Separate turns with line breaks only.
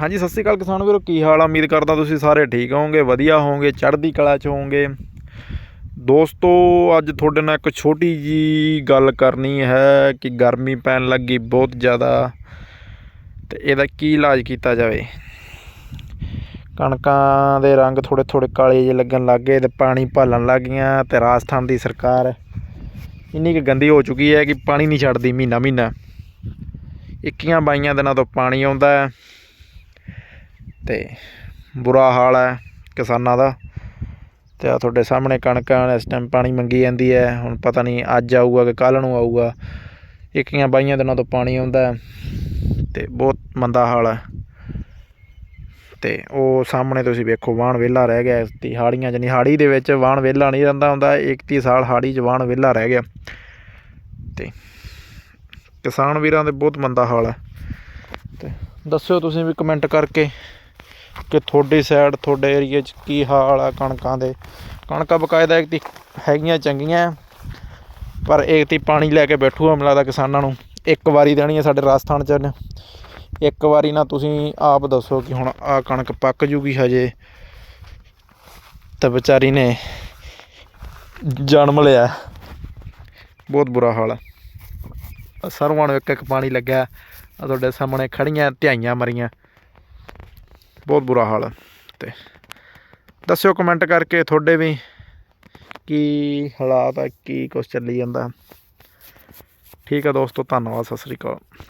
ਹਾਂਜੀ, ਸਤਿ ਸ਼੍ਰੀ ਅਕਾਲ ਕਿਸਾਨ ਵੀਰੋ, ਕੀ ਹਾਲ ਆ? ਉਮੀਦ ਕਰਦਾ ਤੁਸੀਂ ਸਾਰੇ ਠੀਕ ਹੋਵੋਗੇ, ਵਧੀਆ ਹੋਵੋਗੇ, ਚੜ੍ਹਦੀ ਕਲਾ 'ਚ ਹੋਵੋਗੇ। ਦੋਸਤੋ, ਅੱਜ ਤੁਹਾਡੇ ਨਾਲ ਇੱਕ ਛੋਟੀ ਜੀ ਗੱਲ ਕਰਨੀ ਹੈ ਕਿ ਗਰਮੀ ਪੈਣ ਲੱਗੀ ਬਹੁਤ ਜ਼ਿਆਦਾ ਤੇ ਇਹਦਾ ਕੀ ਇਲਾਜ ਕੀਤਾ ਜਾਵੇ। ਕਣਕਾਂ ਦੇ ਰੰਗ ਥੋੜੇ ਥੋੜੇ ਕਾਲੇ ਜਿਹੇ ਲੱਗਣ ਲੱਗ ਗਏ ਤੇ ਪਾਣੀ ਭਾਲਣ ਲੱਗ ਗਈਆਂ ਤੇ ਰਾਜਸਥਾਨ ਦੀ ਸਰਕਾਰ ਇੰਨੀ ਕੁ ਗੰਦੀ ਹੋ ਚੁੱਕੀ ਹੈ ਕਿ ਪਾਣੀ ਨਹੀਂ ਛੱਡਦੀ ਮਹੀਨਾ ਮਹੀਨਾ ਇੱਕੀਆਂ ਬਾਈਆਂ ਦਿਨਾਂ ਤੋਂ ਪਾਣੀ ਆਉਂਦਾ ਹੈ। ਤੇ ਬੁਰਾ ਹਾਲ ਹੈ ਕਿਸਾਨਾਂ ਦਾ। ਤੇ ਆ ਤੁਹਾਡੇ ਸਾਹਮਣੇ ਕਣਕਾਂ ਇਸ ਟਾਈਮ ਪਾਣੀ ਮੰਗੀ ਜਾਂਦੀ ਹੈ। ਹੁਣ ਪਤਾ ਨਹੀਂ ਅੱਜ ਆਊਗਾ ਕਿ ਕੱਲ ਨੂੰ ਆਊਗਾ। ਇੱਕੀਆਂ ਬਾਈਆਂ ਦਿਨਾਂ ਤੋਂ ਪਾਣੀ ਆਉਂਦਾ ਹੈ ਤੇ ਬਹੁਤ ਮੰਦਾ ਹਾਲ ਹੈ। ਤੇ ਉਹ ਸਾਹਮਣੇ ਤੁਸੀਂ ਵੇਖੋ ਵਾਹਣ ਵਿਹਲਾ ਰਹਿ ਗਿਆ। ਤੀ ਹਾੜੀਆਂ 'ਚ ਨਹੀਂ, ਹਾੜੀ ਦੇ ਵਿੱਚ ਵਾਹਣ ਵਿਹਲਾ ਨਹੀਂ ਰਹਿੰਦਾ ਹੁੰਦਾ। 31 ਸਾਲ ਹਾੜੀ 'ਚ ਵਾਹਣ ਵਿਹਲਾ ਰਹਿ ਗਿਆ। ਤੇ ਕਿਸਾਨ ਵੀਰਾਂ ਦੇ ਬਹੁਤ ਮੰਦਾ ਹਾਲ ਹੈ। ਤੇ ਦੱਸਿਓ ਤੁਸੀਂ ਵੀ ਕਮੈਂਟ ਕਰਕੇ। ਕਿ ਤੁਹਾਡੀ ਸਾਈਡ ਤੁਹਾਡੇ ਏਰੀਏ 'ਚ ਕੀ ਹਾਲ ਆ ਕਣਕਾਂ ਦੇ? ਕਣਕਾਂ ਬਕਾਇਦਾ ਇੱਕ ਤੀ ਹੈਗੀਆਂ ਚੰਗੀਆਂ, ਪਰ ਇੱਕ ਤੀ ਪਾਣੀ ਲੈ ਕੇ ਬੈਠੂਗਾ ਮੈਨੂੰ ਦਾ ਕਿਸਾਨਾਂ ਨੂੰ। ਇੱਕ ਵਾਰੀ ਦੇਣੀ ਹੈ ਸਾਡੇ ਰਾਜਸਥਾਨ 'ਚ ਇੱਕ ਵਾਰੀ ਨਾ ਤੁਸੀਂ ਆਪ ਦੱਸੋ ਕਿ ਹੁਣ ਆ ਕਣਕ ਪੱਕ ਜੂਗੀ ਹਜੇ। ਤਾਂ ਵਿਚਾਰੀ ਨੇ ਜਨਮ ਲਿਆ। ਬਹੁਤ ਬੁਰਾ ਹਾਲ ਆ। ਸਰਵਾਂ ਨੂੰ ਇੱਕ ਇੱਕ ਪਾਣੀ ਲੱਗਿਆ। ਆ ਤੁਹਾਡੇ ਸਾਹਮਣੇ ਖੜੀਆਂ ਧਿਆਈਆਂ ਮਰੀਆਂ। ਬਹੁਤ ਬੁਰਾ ਹਾਲ ਹੈ ਤੇ ਦੱਸਿਓ ਕਮੈਂਟ ਕਰਕੇ ਤੁਹਾਡੇ ਵੀ ਕੀ ਹਾਲਾਤ ਆ, ਕੀ ਕੁਛ ਚੱਲੀ ਜਾਂਦਾ। ਠੀਕ ਆ ਦੋਸਤੋ, ਧੰਨਵਾਦ, ਸਤਿ ਸ੍ਰੀ ਅਕਾਲ।